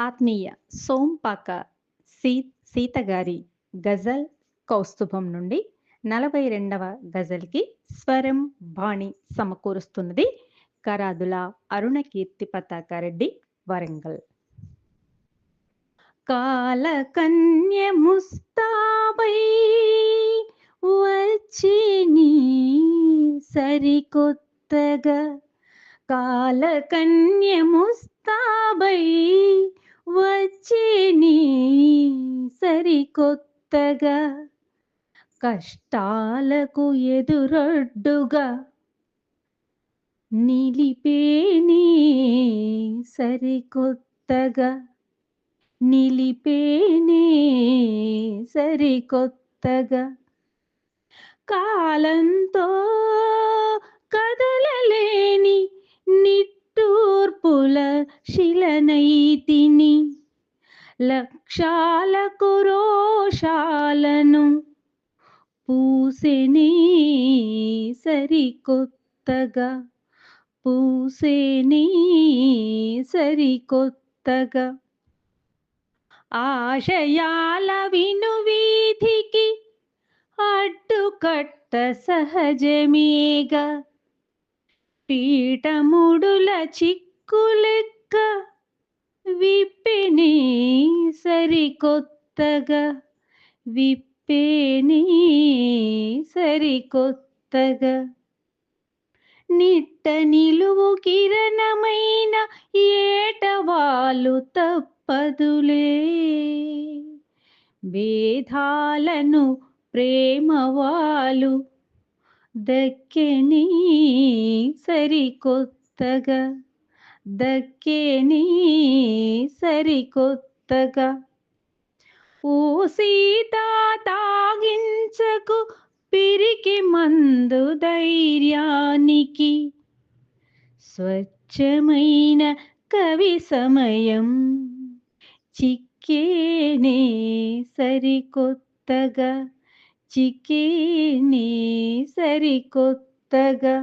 ఆత్మీయ సోంపాక సీ సీత గారి గజల్ కౌస్తుభం నుండి నలభై రెండవ గజల్కి స్వరం బాణి సమకూరుస్తున్నది కరాదుల అరుణకీర్తి పతాకారెడ్డి వరంగల్. కాలకన్య ముస్తాబై వచ్చి నీ సరికొత్తగా. కాలకన్య కాబై వచ్చి నీ సరికొత్తగా కష్టాలకు ఎదురొడ్డుగా నిలిపేని సరికొత్తగా నిలిపేని సరికొత్తగా కాలంతో నిట్టూర్పుల శిలనైతిని లక్షాలకు రోషాలను పూసెనే సరికొత్తగా పూసేని సరికొత్తగా. ఆశయాల వినువీధికి అడ్డుకట్ట సహజమేగా పీఠముడుల చిక్ చిక్కులెక్క విప్పిని సరికొత్తగా విప్పేని సరికొత్తగా నిట్ట నిలువు కిరణమైన ఏటవాలు తప్పదులే. భేదాలను ప్రేమవాలు దక్కెని సరికొత్తగా దక్కెని సరికొత్తగా ఓ సీత తాగించకు పిరికి మందు ధైర్యానికి. స్వచ్ఛమైన కవి సమయం చిక్కేనే సరికొత్తగా చిక్కేనే సరికొత్తగా